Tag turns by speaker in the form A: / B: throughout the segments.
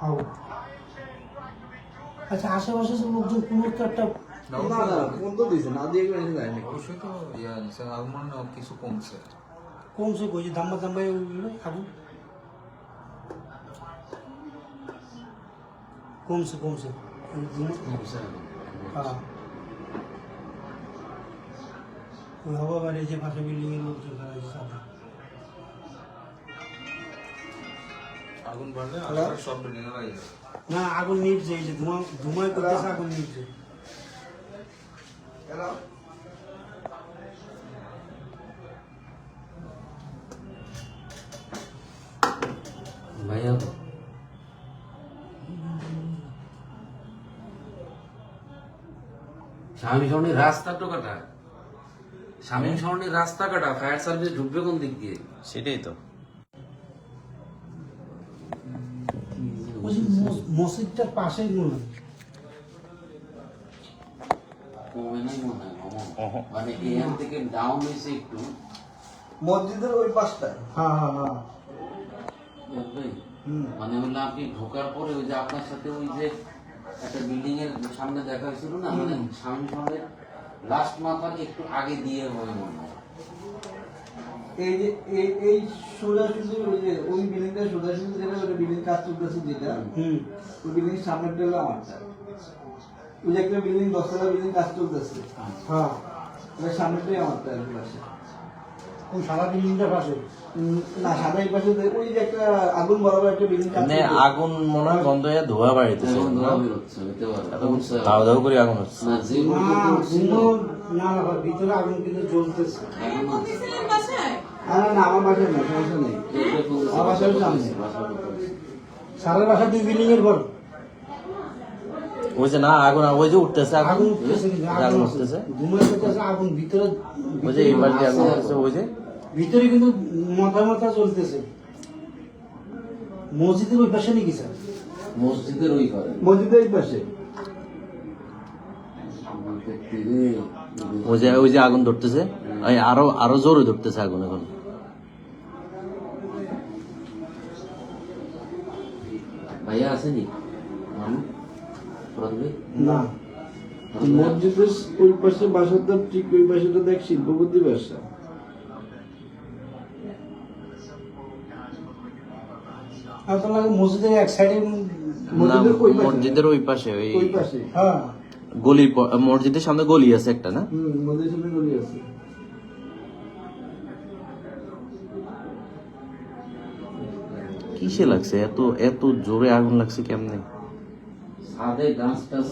A: হাও। আচ্ছা আশেপাশে যে লোকজন কোনো তো একটা
B: না,
C: না না ফোন তো দিয়েছে না দিয়ে এখানে যায় না
B: অবশ্যই তো ইয়া নিছে আগমন কিছু কমছে।
A: কমছে কই? যে দাম্বা দাম্বাই আগুন? কমছে কমছে। হ্যাঁ। হবা বাড়ি যে পাশে বিল্ডিং এর লোকজন তারা
B: আগুন বাড়লে? আশপাশ সব বিল্ডিং
A: না আগুন নিভছে এই যে ধোঁয়া ধোঁয়ায় করতেছে আগুন নিভছে।
D: ভাইয়া? স্বামী সরণির রাস্তা তো কাটা। স্বামী সরণির রাস্তা কাটা ফায়ার সার্ভিস ঢুকবে কোন দিক দিয়ে?
E: সেটাই তো।
A: মসজিদটার পাশেই মনে হয়
D: মনে মামা।
E: অহো।
D: মানে এখান থেকে ডাউন হয়েছে একটু।
C: মসজিদের ওই পাশটায়।
A: হ্যাঁ হ্যাঁ হ্যাঁ।
D: মানে হলো আপনি ঢোকার পরে ওই যে আপনার সাথে ওই যে একটা বিল্ডিং এর সামনে দেখা হয়েছিল না? মানে লাস্ট মাথার একটু আগে দিয়ে হবে মনে হয়।
C: এই যে এই এই সোজাসুজি ওই যে ওই বিল্ডিংটা সোজাসুজি যেটা ওই বিল্ডিং কাজ চলতেছে যেটা।
A: হুম।
C: ওই বিল্ডিং সামনেরটা হলো আমারটা ওই যে একটা বিল্ডিং দশতলা বিল্ডিং কাজ চলতেছে।
A: হ্যাঁ।
C: ওই সামনেটাই আমারটা আর পাশে।
A: কোন সারা পাশে?
C: না এই পাশে ওই যে একটা আগুন বরাবর একটা বিল্ডিং
E: মানে আগুন মনে হয় গন্ধ হয়ে ধোয়া বাড়িতেছে
D: ধোয়া বেরোচ্ছে হতে পারে।
E: দাও দাও করে আগুন হচ্ছে
D: না যে
A: না না ভিতরে আগুন কিন্তু জ্বলতেছে।
C: না না না আমার বাসায় না সমস্যা নেই। আমার বাসার সামনে।
A: সারের বাসা দুই বিল্ডিং এর ঘর।
E: ওই যে না আগুন ওই যে উঠতেছে
A: আগুন।
E: আগুন
A: উঠতেছে
E: আগুন
A: ভিতরে
E: ওই যে পাশ দিয়ে আগুন উঠতেছে ওই যে।
A: ভিতরে কিন্তু মাথা মাথা চলতেছে। মসজিদের ওই পাশে নাকি স্যার?
D: মসজিদের ওই করে
C: মসজিদের পাশে?
E: ওই যে ওই যে আগুন ধরতেছে। আরও আরও জোরে ধরতেছে আগুন এখন।
D: ভাইয়া আসেনি মামু
C: না। মসজিদের ওই পাশে বাসাটা ঠিক ওই পাশেটা দেখ শিল্পপতি বাসা।
A: মসজিদের এক সাইডে
C: মসজিদের ওই পাশে।
E: ওই পাশে ওই
C: ওই পাশে
A: হ্যাঁ।
E: গলির মসজিদের সামনে গলি আছে একটা না?
C: মসজিদের সামনে গলি আছে।
E: কিসে লাগছে? এত এত জোরে আগুন লাগছে কেমনে?
D: ছাদে গাছ টাছ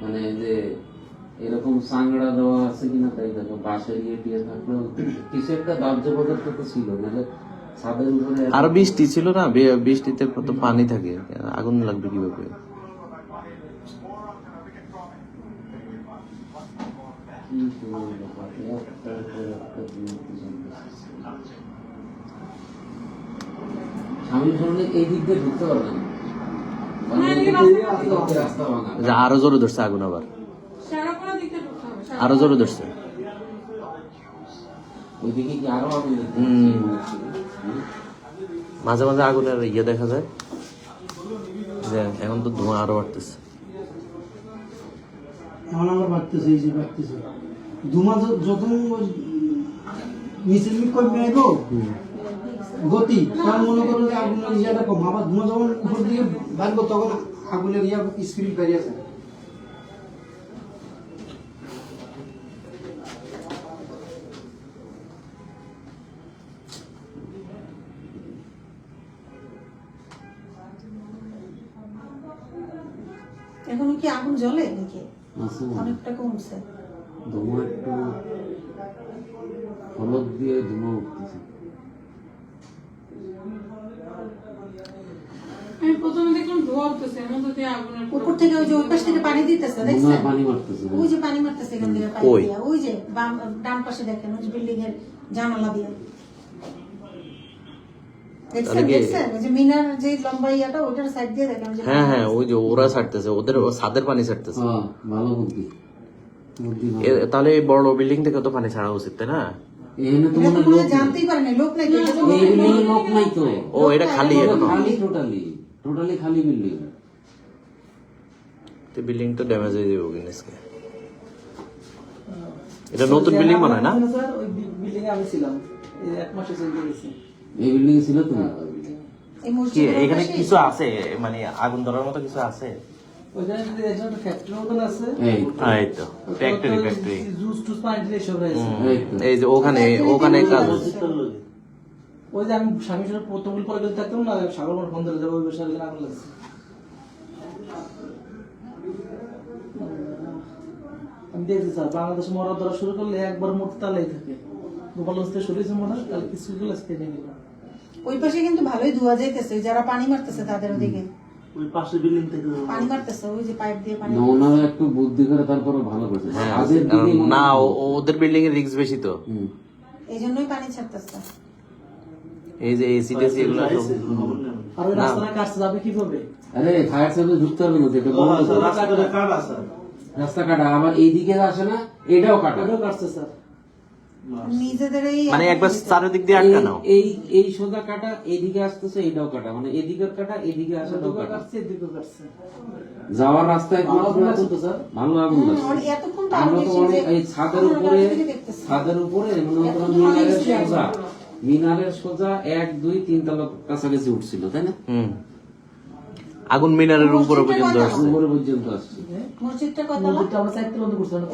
D: মানে যে এরকম সাংড়া দেওয়া আছে কিনা তাই দেখো বাঁশের ইয়ে টিয়ে থাকলেও কিছু একটা দাহ্য পদার্থ তো ছিল নাহলে ছাদের উপরে
E: আর বৃষ্টি ছিল না? বৃষ্টিতে কত পানি থাকে আগুন লাগবে কীভাবে।
D: স্বামী সরণির এই দিক দিয়ে ঢুকতে পারবে না মানে এই দিক দিয়ে রাস্তা ভাঙা
E: যে আরও জোরে ধরছে আগুন আবার। আরও জোরে ধরছে।
D: ওইদিকে কি আরও আগুন দেখতে
E: হুম।
D: পাচ্ছি? হুম?
E: মাঝে মাঝে আগুনের ইয়ে দেখা যায়। যে এখন তো ধোঁয়া আরও বাড়তেছে।
A: এখন আমার বাড়তেছে এই যে বাড়তেছে। ধুমা যত মিছিল গতি। তার মনে করো যে আগুনের ইয়াটা কম। আবার ধোঁয়া যখন উপর দিকে বাড়বো তখন ইয়া স্পিড বেরিয়ে যায়
F: এখন কি আগুন জ্বলে নাকি? অনেকটা কমছে।
D: ধোঁয়া একটু হলুদ দিয়ে ধোঁয়া উঠতেছে।
G: ধোয়া উঠতেছে এর মধ্যে দিয়ে আগুনের
F: উপর থেকে ওই যে ওই পাশ থেকে পানি দিতেছে দেখছেন?
D: পানি মারতেছে
F: ওই যে পানি মারতেছে এখান থেকে পানি
E: কই?
F: ওই যে বাম ডান পাশে দেখেন ওই বিল্ডিং এর জানালা দিয়ে।
E: হ্যাঁ হ্যাঁ ওই যে ওরা ছাড়তেছে ওদের ও পানি ছাড়তেছে।
D: হ্যাঁ ভালো বুদ্ধি।
E: তাহলে বড় বিল্ডিং থেকে তো পানি ছাড়া উচিত তাই না?
F: জানতেই পারে না লোক নাই। এটা তো
D: নেই। এই বিল্ডিং লোক নাই তো।
E: ও এটা খালি
D: খালি টোটালি টোটালি খালি বিল্ডিং
E: তো বিল্ডিং তো ড্যামেজ হয়ে যাবে বিজনেসকে এটা নতুন বিল্ডিং মনে হয় না
C: স্যার ওই বিল্ডিং এ আমি ছিলাম এই এক মাসে চলে গেছি
D: এই বিল্ডিং ছিল তুমি
F: এই
E: কি এখানে কিছু আছে মানে আগুন ধরার মতো কিছু আছে ওখানে ওখানে কাজ হচ্ছে।
C: ওই যে আমি স্বামীর সাথে প্রথম পরে গেলে থাকতাম না সাগর ফোন ধরে যাব ওই আগুন লাগছে। আমি দেখছি স্যার বাংলাদেশে মরা ধরা শুরু করলে একবার মূর্তি তালাই থাকে। থেকে সরিয়েছে মনে হয় কাল কিছু গুলো আজকে নিয়ে
F: ওই পাশে কিন্তু ভালোই ধোয়া যাইতেছে যারা পানি মারতেছে তাদের ওদিকে
A: ওই পাশের বিল্ডিং থেকে
F: পানি মারতেছে ওই যে পাইপ দিয়ে পানি
D: না, ওনারা একটু বুদ্ধি করে তারপরে ভালো করছে।
E: হ্যাঁ না ওদের বিল্ডিং এর রিস্ক বেশি তো।
F: এই জন্যই পানি ছাড়তেছে।
E: এই যে এসি টেসি এগুলো
C: আর ওই রাস্তাটা কাটতে যাবে কীভাবে
D: আরে ফায়ার সার্ভিস ঢুকতে হবে না যেটা বন্ধ। তো। রাস্তা কাটা আবার এইদিকে আসে না এটাও কাটা।
C: ওটাও কাটছে স্যার।
F: নিজেদের এই
E: মানে একবার চারিদিক দিয়ে আটকানো
D: এই এই সোজা কাটা এইদিকে আসতেছে এইটাও কাটা। মানে এদিকের কাটা এদিকে আসাটাও কাটা।
C: কাটছে কাটছে।
D: যাওয়ার রাস্তায়
C: ভালো
D: একমাত্র
C: আগুন লাগছে তো স্যার
D: ভালো আগুন
F: হুম, এতক্ষণ তো
D: আমরা তো অনেক এই ছাদের উপরে। ছাদের উপরে মনে
F: এতক্ষণ
D: মিনারের সোজা এক দুই তিন তলা কাছাকাছি উঠছিল তাই না?
E: আগুন মিনারের উপরে পর্যন্ত আসছে।
D: উপরে পর্যন্ত আসছে।
F: মসজিদটা
C: আমরা করছিলাম।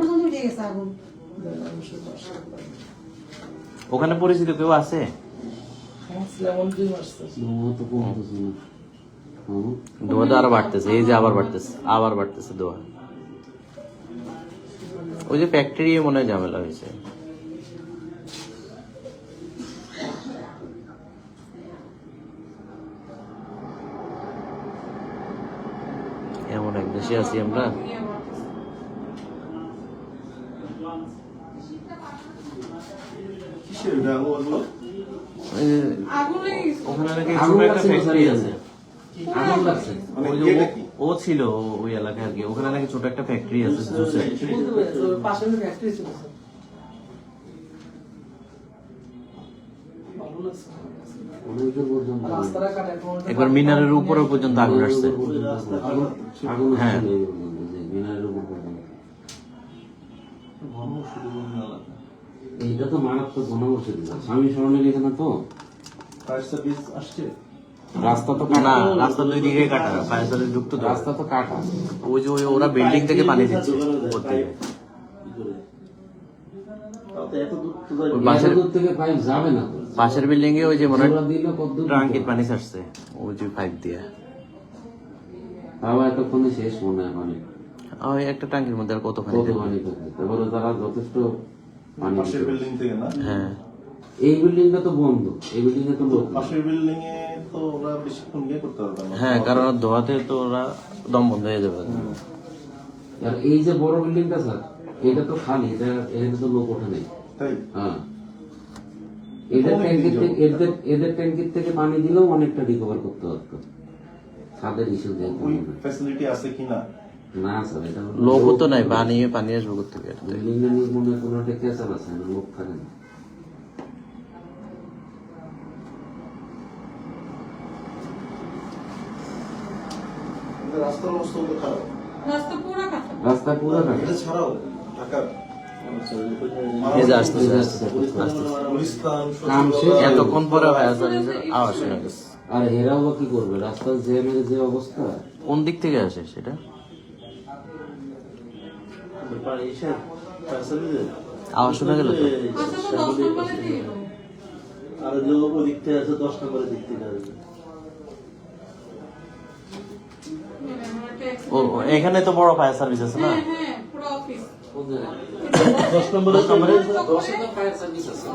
F: পর্যন্ত উঠে গেছে আগুন।
E: ওখানে পরিচিত কেউ আছে?
D: ধোঁয়া তো
E: আরও বাড়তেছে এই যে আবার বাড়তেছে আবার বাড়তেছে ধোয়া। ওই যে ফ্যাক্টরি মনে হয় ঝামেলা হয়েছে এমন এক দেশে আছি আমরা
G: নিয়ে বাড়তেছে।
E: ওই যে
G: আগুন লেগে গেছে।
E: ওখানে নাকি
D: আগুন
E: ছোট একটা
D: লাগছে
E: ফ্যাক্টরি
D: স্যার
E: আছে
D: আগুন লাগছে।
E: ওই যে ও- ও ছিল ওই এলাকায় আর কি। ওখানে নাকি ছোট একটা ফ্যাক্টরি আছে জুসের।
C: ফ্যাক্টরি
E: একবার মিনারের উপরে পর্যন্ত আগুন আসছে। হ্যাঁ।
D: আসছে এই পর্যন্ত, যে মিনারের উপর পর্যন্ত। এইটা তো মারাত্মক ঘনবসতি স্বামী স্মরণের এখানে তো। রাস্তা তো কাটা।
E: রাস্তা দুই দিকে কাটা। ফায়ার সার্ভিস ঢুকতো
D: রাস্তা তো কাটা।
E: ওই যে ওরা বিল্ডিং থেকে পানি দিচ্ছে।
D: এত দূর থেকে পাইপ যাবে না তো।
E: পাশের বিল্ডিং এ ওই যে মনে হয় ট্রাঙ্কির পানি ছাড়ছে। ওই যে পাইপ দিয়ে।
D: এতক্ষণে শেষ মনে হয় পানি।
E: ওই একটা ট্যাঙ্কির মধ্যে আর কত পানি
D: কত পানি তারপরে তারা যথেষ্ট পানি
H: পাশের বিল্ডিং থেকে না?
E: হ্যাঁ।
D: এই বিল্ডিংটা তো বন্ধ। এই বিল্ডিং এ তো লোক
H: পাশের বিল্ডিং এ তো ওরা বেশিক্ষণ গিয়ে করতে পারবে না।
E: হ্যাঁ কারণ ধোয়াতে তো ওরা দম বন্ধ হয়ে যাবে।
D: আর এই যে বড় বিল্ডিংটা স্যার এটা তো খালি এটা এখানে তো লোক ওঠে নেই।
H: তাই?
D: হ্যাঁ। এদের ট্যাঙ্কির থেকে এদের এদের ট্যাঙ্কির থেকে পানি দিলেও অনেকটা রিকভার করতে পারতো। ছাদের ইস্যু দিয়ে
H: ওই ফ্যাসিলিটি আছে কিনা
D: না? স্যার এটা
E: লোক তো নাই পানি পানি আসবে করতে গেলে
D: বিল্ডিং মনে কোনো একটা ক্যাচার আছে না লোক থাকে না।
H: রাস্তার অবস্থা তো খারাপ।
G: রাস্তা পুরো কাটা
D: রাস্তা পুরো কাটা
H: এটা ছাড়াও ঢাকার
E: এতক্ষণ পরে আওয়াজ শোনা গেছে
D: আর এরাও বা কি করবে? রাস্তার জ্যামের যে অবস্থা।
E: কোন দিক থেকে আসে সেটা? আওয়াজ শোনা গেল
A: আর লোক ওদিক থেকে আছে দশ নম্বরের দিক থেকে আসবে।
E: ও ও, এখানে তো বড় ফায়ার সার্ভিস আছে না
G: হ্যাঁ হ্যাঁ পুরো অফিস
A: দশ নম্বরে
D: দশে তো ফায়ার সার্ভিস আছে।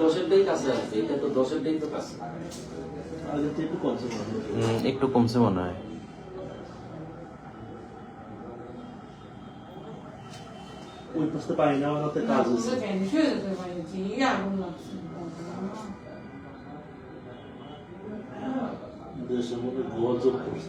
D: দশেরটাই কাছে আছে এটা তো দশেরটাই তো কাছে।
A: একটু কমছে মনে হয়।
E: হুম, একটু কমছে মনে হয়।
A: ওই পাশে পাই না আমার হাতে কাজ
G: পারে
A: দেশের মধ্যে করছে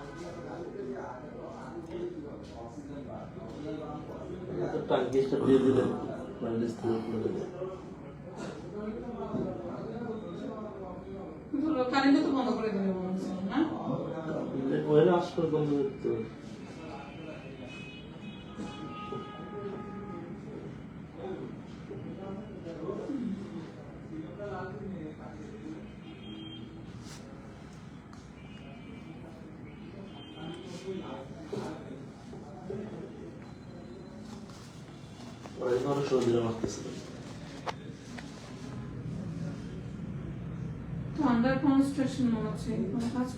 I: টাঙ্কি দিয়ে দিলেন।
G: কিন্তু কারেন্টটা তো বন্ধ করে দেবে মনে হচ্ছে না?
I: আসলে বন্ধ করতে হবে। ওরা এখানে অনেক সময় দিলে মারতেছিল
G: তো আন্ডার কনস্ট্রাকশন মনে হচ্ছে মানে কাজ